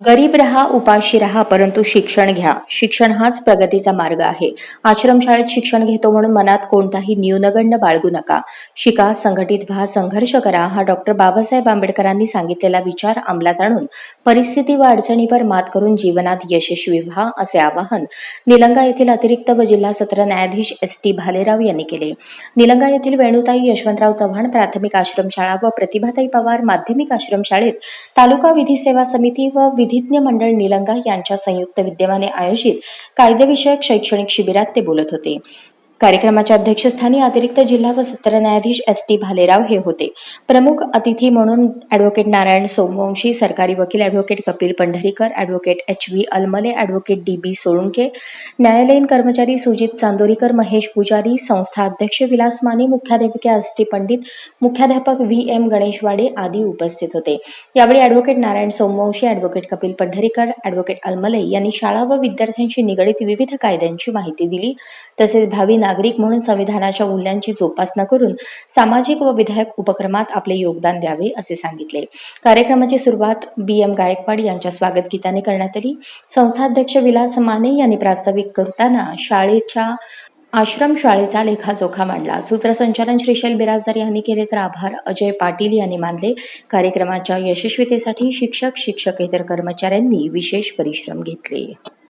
गरीब रहा उपाशी रहा परंतु शिक्षण घ्या. शिक्षण हाच प्रगतीचा मार्ग आहे. आश्रमशाळेत शिक्षण घेतो म्हणून मनात कोणताही न्यूनगंड बाळगू नका. शिका संघटित व्हा संघर्ष करा हा डॉक्टर बाबासाहेब आंबेडकरांनी सांगितलेला विचार अंमलात आणून परिस्थिती व अडचणीवर मात करून जीवनात यशस्वी व्हा असे आवाहन निलंगा येथील अतिरिक्त व जिल्हा सत्र न्यायाधीश एस टी भालेराव यांनी केले. निलंगा येथील वेणुताई यशवंतराव चव्हाण प्राथमिक आश्रमशाळा व प्रतिभाताई पवार माध्यमिक आश्रमशाळेत तालुका विधी सेवा समिती व विधिज्ञ मंडळ निलंगा यांच्या संयुक्त विद्यमाने आयोजित कायदेविषयक शैक्षणिक शिबिरात ते बोलत होते. कार्यक्रमाच्या अध्यक्षस्थानी अतिरिक्त जिल्हा व सत्र न्यायाधीश एस टी भालेराव हे होते. प्रमुख अतिथी म्हणून ॲडव्होकेट नारायण सोमवंशी सरकारी वकील advocate Kapil Pandharikar advocate H V Almale advocate D B Solunke न्यायालयीन कर्मचारी सुजित चांदोरीकर महेश पुजारी संस्था अध्यक्ष विलास माने मुख्याध्यापिका एस टी पंडित मुख्याध्यापक व्ही एम गणेशवाडे आदी उपस्थित होते. यावेळी advocate Narayan Somvanshi advocate Kapil Pandharikar advocate Almale यांनी शाळा व विद्यार्थ्यांशी निगडीत विविध कायद्यांची माहिती दिली. तसेच भावी नागरिक म्हणून संविधानाच्या मूल्यांची जोपासना करून सामाजिक व विधायक उपक्रमात आपले योगदान द्यावे असे सांगितले. कार्यक्रमाची सुरुवात बी. एम. गायकवाड यांच्या स्वागत गीताने करण्यात आली. संस्थाध्यक्ष विलास माने यांनी प्रास्ताविक करताना शाळेच्या आश्रम शाळेचा लेखाजोखा मांडला. सूत्रसंचालन श्रीशैल बिराजदार यांनी केले तर आभार. अजय पाटील यांनी मानले कार्यक्रमाच्या यशस्वीतेसाठी शिक्षक शिक्षकेतर कर्मचाऱ्यांनी विशेष परिश्रम घेतले.